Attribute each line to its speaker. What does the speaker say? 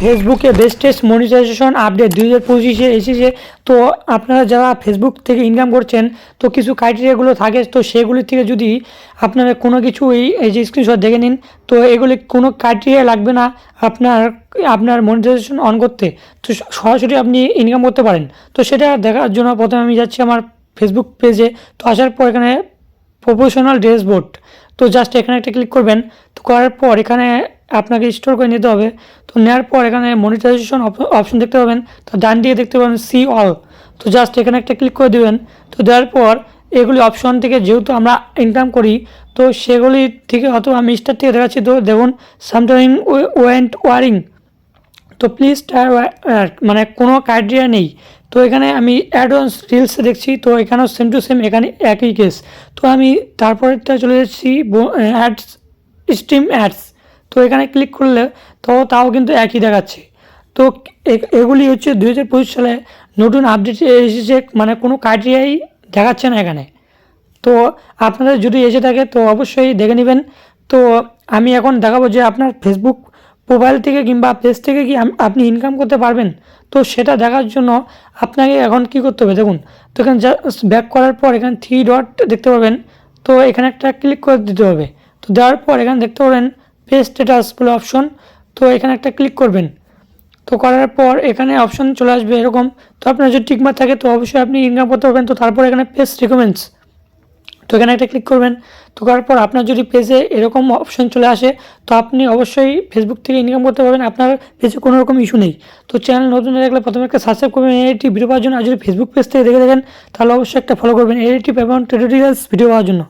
Speaker 1: ফেসবুকে bestest monetization update দুই হাজার পঁচিশে এসেছে। তো আপনারা যারা ফেসবুক থেকে ইনকাম করছেন, তো কিছু ক্রাইটেরিয়াগুলো থাকে, তো সেগুলি থেকে যদি আপনারা কোনো কিছু এই যে স্ক্রিনশট দেখে নিন, তো এগুলি কোনো ক্রাইটেরিয়া লাগবে না আপনার আপনার মনিটাইজেশন অন করতে। তো সরাসরি আপনি ইনকাম করতে পারেন। তো সেটা দেখার জন্য প্রথমে আমি যাচ্ছি আমার ফেসবুক পেজে তো আসার পর এখানে প্রফেশনাল ড্রেস বোর্ড তো জাস্ট এখানে একটা ক্লিক করবেন। তো করার পর এখানে আপনাকে স্টোর করে নিতে হবে। তো নেওয়ার পর এখানে মনিটাইজেশন অপশন দেখতে পাবেন। তো ডান দিকে দেখতে পাবেন সি অল তো জাস্ট এখানে একটা ক্লিক করে দেবেন। তো দেওয়ার পর এগুলি অপশন থেকে যেহেতু আমরা ইনকাম করি, তো সেগুলি থেকে অথবা আমি স্টার থেকে দেখাচ্ছি। তো দেখুন সামটাইম ওয়েন্ট ওয়ারিং তো প্লিজ টায়ার মানে কোনো ক্রাইটেরিয়া নেই। তো এখানে আমি অ্যাডভান্স রিলস দেখছি। তো এখানেও সেম টু সেম এখানে একই কেস তো আমি তারপরেরটা চলে যাচ্ছি অ্যাডস স্ট্রিম অ্যাডস তো এখানে ক্লিক করলে তো তাও কিন্তু একই দেখাচ্ছে। তো এগুলি হচ্ছে দুই হাজার পঁচিশ সালে নতুন আপডেট এসেছে মানে কোনো ক্রাইটেরিয়াই দেখাচ্ছে না এখানে। তো আপনাদের যদি এসে থাকে তো অবশ্যই দেখে নেবেন। তো আমি এখন দেখাবো যে আপনার ফেসবুক প্রোফাইল থেকে কিংবা পেজ থেকে কি আপনি ইনকাম করতে পারবেন। তো সেটা দেখার জন্য আপনাকে এখন কি করতে হবে? দেখুন, তো এখানে জাস্ট ব্যাক করার পর এখানে থ্রি ডট দেখতে পাবেন। তো এখানে একটা ক্লিক করে দিতে হবে। তো দেওয়ার পর এখানে দেখতে পাবেন পেজ স্ট্যাটাস বলে অপশন। তো এখানে একটা ক্লিক করবেন। তো করার পর এখানে অপশন চলে আসবে এরকম। তো আপনার যদি টিকমার থাকে, তো অবশ্যই আপনি ইনকাম করতে পারবেন। তো তারপর এখানে পেজ রিকমেন্ডস তো এখানে একটা ক্লিক করবেন। তো করার পর আপনার যদি পেজে এরকম অপশন চলে আসে, তো আপনি অবশ্যই ফেসবুক থেকে ইনকাম করতে পারবেন। আপনার পেজে কোনো রকম ইস্যু নেই। তো চ্যানেল নতুন থাকলে প্রথমে একটা সাবস্ক্রাইব করবেন এইটি ভিডিও পাওয়ার জন্য। আর যদি ফেসবুক পেজ থেকে দেখে দেখেন তাহলে অবশ্যই একটা ফলো করবেন। এইটি এবং টিউটোরিয়ালস ভিডিও পাওয়ার জন্য।